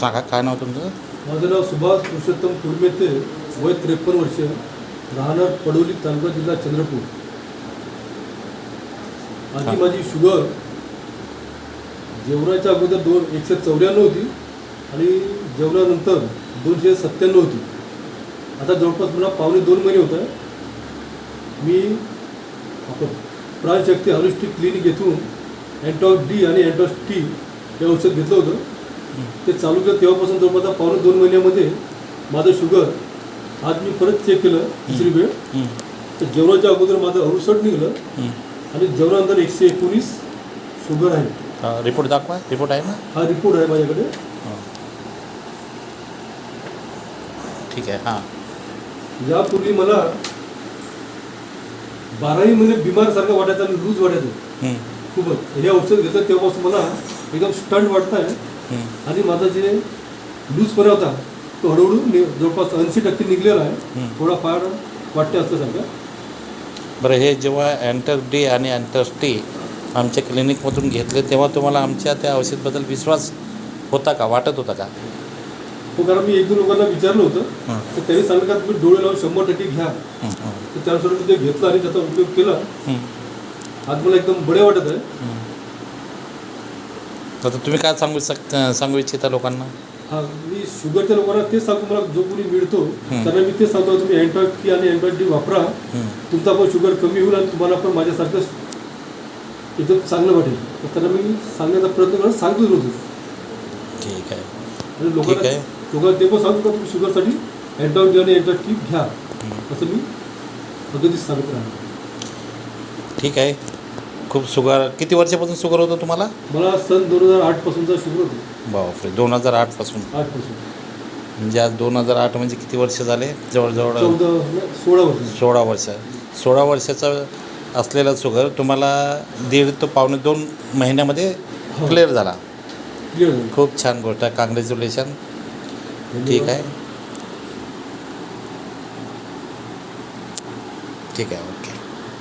सांगा काय नाव तुमचं? माझं नाव सुभाष पुरुषोत्तम कुर्मेते वय त्रेपन्न वर्ष राहणार पडोली तालुका जिल्हा चंद्रपूर. आधी माझी शुगर. जेवणाच्या अगोदर दोन एकशे चौऱ्याण्णव होती आणि जेवणानंतर दोनशे सत्त्याण्णव होती. आता जवळपास मला पावणे दोन महिने होत आहे मी आपण प्राणशक्ती हॉलिस्टिक क्लिनिक येथून अँटॉस डी आणि अँटॉस टी हे औषध घेतलं होतं. ते चालू केलं तेव्हापासून जवळपास पावणे दोन महिन्यामध्ये माझं शुगर आज मी परत चेक केलं दुसरी वेळ. तर जेवणाच्या अगोदर माझं अडुसष्ट निघालं. आणि जेवणानंतर एकशे एकोणीस शुगर आहे. हा, रिपोर्ट दाखवा. रिपोर्ट आहे ना? हा रिपोर्ट आहे माझ्याकडे. ठीक आहे हां. यापूर्वी मला बाराही महिने बिमारसारखं वाटायचं आणि लूज वाटायचं. हं, खूपच. हे औषध घेतलं तेव्हापासून मला एकदम स्टंट वाटत आहे. आणि माझा जे लूजपणा होता तो हळूहळू जवळपास ऐंशी टक्के निघलेला आहे. थोडाफार वाटते असल्यासारखं. बरं हे जेव्हा अँटर डी आणि अँटस टी आमच्या क्लिनिकमधून घेतले तेव्हा तुम्हाला आमच्या त्या औषधबद्दल विश्वास होता का? वाटत होता का? हो कारण मी एक दोन लोकांना विचारलं होतं. तर त्यांनी सांगितलं का तुम्ही डोळे लावून शंभर टक्के घ्या. तर त्यानुसार मी ते घेतलं आणि त्याचा उपयोग केला. आज मला एकदम बळे वाटत आहे. आता तुम्ही काय सांगू शक सांगू इच्छिता लोकांना? हा मी शुगरच्या लोकांना तेच सांगतो मला जो कोणी मिळतो. त्यांना मी तेच सांगतो तुम्ही अँड्रॉइड की आणि अँड्रॉइड डी वापरा. तुमचा पण शुगर कमी होईल आणि तुम्हाला पण माझ्यासारखं एकदम चांगलं वाटेल. तर त्यांना मी सांगण्याचा प्रयत्न करत सांगतोच होतो ठीक आहे. आणि ठीक लोकांना आहे. लोकांना ते पण सांगतो का तुम्ही शुगरसाठी अँड्रॉइड डी आणि अँड्रॉइड टी घ्या. असं मी अगदीच सांगत राहतो. ठीक आहे. खूप शुगर किती वर्षापासून शुगर होतं तुम्हाला? मला सन दोन हजार आठपासूनचा शुगर होतो. बापरे दोन हजार आठपासून आठपासून म्हणजे आज दोन हजार आठ म्हणजे किती वर्ष झाले? जवळजवळ चौदा सोळा वर्ष. सोळा वर्ष. सोळा वर्षाचा असलेला शुगर तुम्हाला दीड ते पावणे दोन महिन्यामध्ये हो. क्लिअर झाला. क्लिअर झालं. खूप छान गोष्ट आहे. काँग्रॅच्युलेशन ठीक आहे. ठीक आहे